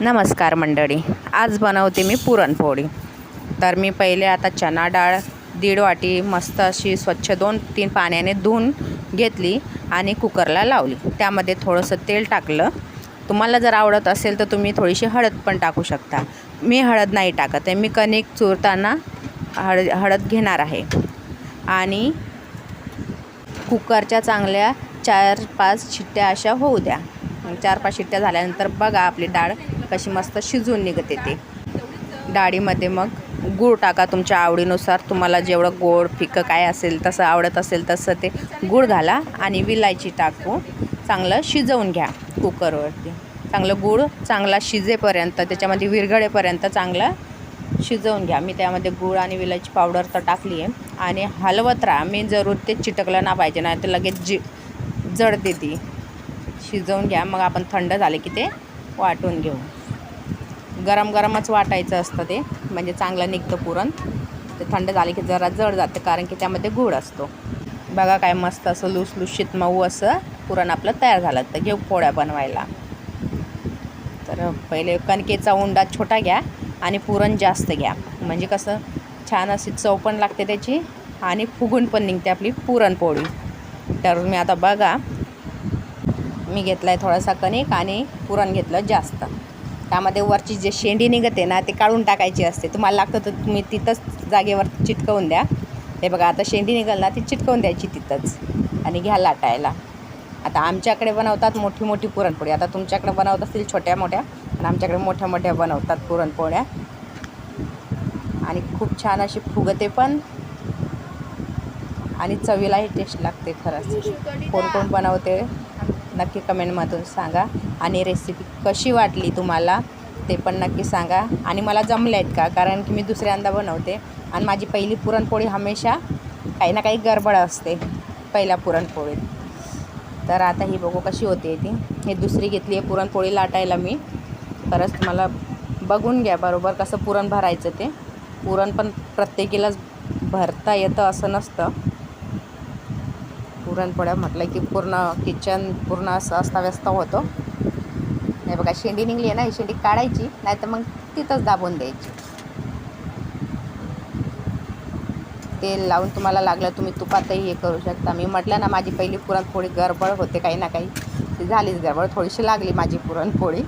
नमस्कार मंडळी आज बनवते मी पुरणपोळी. तर मी पहिले आता चना डाळ दीड वाटी मस्त अशी स्वच्छ दोन तीन पाण्याने धुवून घेतली आणि कुकरला लावली. त्यामध्ये थोडंसं तेल टाकलं. तुम्हाला जर आवडत असेल तर तुम्ही थोडीशी हळद पण टाकू शकता. मी हळद नाही टाकत आहे मी कणिक चुरताना हळद हळद घेणार आहे. आणि कुकरच्या चांगल्या चार पाच शिट्ट्या अशा होऊ द्या. चार पाच शिट्ट्या झाल्यानंतर बघा आपली डाळ कशी मस्त शिजून निघते ते डाळीमध्ये मग गूळ टाका तुमच्या आवडीनुसार. तुम्हाला जेवढं गोड फिकं काय असेल तसं आवडत असेल तसं ते गूळ घाला आणि विलायची टाकू. चांगलं शिजवून घ्या कुकरवरती. चांगलं गूळ चांगला शिजेपर्यंत त्याच्यामध्ये विरघळेपर्यंत चांगलं शिजवून घ्या. मी त्यामध्ये गूळ आणि विलायची पावडर तर टाकली आहे आणि हलवत राहा. मी जरूर ते चिटकलं ना पाहिजे नाही तर लगेच जी जड देते. शिजवून घ्या. मग आपण थंड झाले की ते वाटून घेऊ. गरम गरमच वाटायचं असतं ते. म्हणजे चांगलं निघतं पुरण. ते थंड झाले की जरा जड जातं कारण की त्यामध्ये गूळ असतो. बघा काय मस्त असं लुसलुशीत मऊ असं पुरण आपलं तयार झालं तर घेऊ पोळ्या बनवायला. तर पहिले कणकेचा उंडा छोटा घ्या आणि पुरण जास्त घ्या. म्हणजे कसं छान अशी चव पण लागते त्याची आणि फुगून पण निघते आपली पुरणपोळी तर मी आता बघा मी घेतला आहे थोडासा कणिक आणि पुरण घेतलं जास्त. त्यामध्ये वरची जे शेंडी निघते ना ते काढून टाकायची असते. तुम्हाला लागतं तर तुम्ही तिथंच जागेवर चिटकवून द्या. हे बघा आता शेंडी निघाल ना ती चिटकवून द्यायची तिथंच आणि घ्या लाटायला. आता आमच्याकडे बनवतात मोठी मोठी पुरणपोळी. आता तुमच्याकडे बनवत असतील छोट्या मोठ्या आणि आमच्याकडे मोठ्या मोठ्या बनवतात पुरणपोळ्या. आणि खूप छान अशी फुगते पण. आणि चवीलाही टेस्ट लागते खरंच. कोण कोण बनवते? नक्की कमेंटमधून सांगा. आणि रेसिपी कशी वाटली तुम्हाला ते पण नक्की सांगा. आणि मला जमले आहेत का? कारण की मी दुसऱ्यांदा बनवते. आणि माझी पहिली पुरणपोळी हमेशा काही ना काही गडबड असते पहिल्या पुरणपोळीत. तर आता ही बघू कशी होते ती. हे दुसरी घेतली आहे पुरणपोळी लाटायला मी. परत तुम्हाला बघून घ्या बरोबर कसं पुरण भरायचं ते. पुरण पण प्रत्येकीलाच भरता येतं असं नसतं. पुरणपोळ्या म्हटलं की पूर्ण किचन पूर्ण असं अस्ताव्यस्त होतं. हे बघा शेंडी निघली आहे ना ही शेंडी काढायची नाही तर मग तिथंच दाबून द्यायची. तेल लावून तुम्हाला लागलं तुम्ही तुपातही हे करू शकता. मी म्हटलं ना माझी पहिली पुरणपोळी गडबड होते काही ना काही. ती झालीच गडबड थोडीशी लागली माझी पुरणपोळी.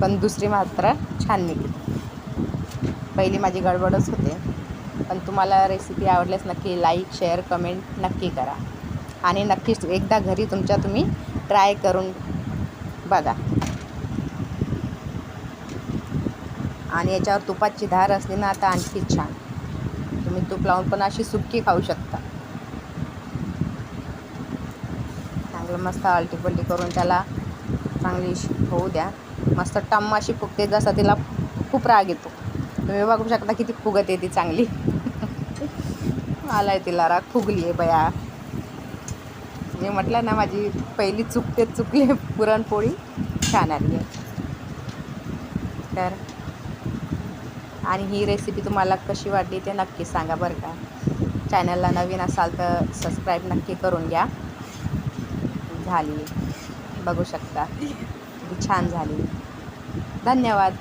पण दुसरी मात्र छान निघली. पहिली माझी गडबडच होते. पण तुम्हाला रेसिपी आवडल्यास नक्की लाईक शेअर कमेंट नक्की करा. आणि नक्कीच एकदा घरी तुमच्या तुम्ही ट्राय करून बघा. आणि याच्यावर तुपाची धार असली ना आता आणखी छान. तुम्ही तूप लावून पण अशी सुक्की खाऊ शकता. चांगलं मस्त आलटीपलटी करून त्याला चांगली होऊ द्या. मस्त टम्म अशी फुगते जसं तिला खूप राग येतो. तुम्ही बघू शकता किती फुगत आहे ती चांगली. आलाय तिला राग फुगली आहे बया. मी म्हटलं ना माझी पहिली चुकते चुकली पुरणपोळी. छान आली आहे. तर आणि ही रेसिपी तुम्हाला कशी वाटली ते नक्की सांगा बरं का. चॅनलला नवीन असाल तर सबस्क्राईब नक्की करून घ्या. झाली. बघू शकता. छान झाली. धन्यवाद.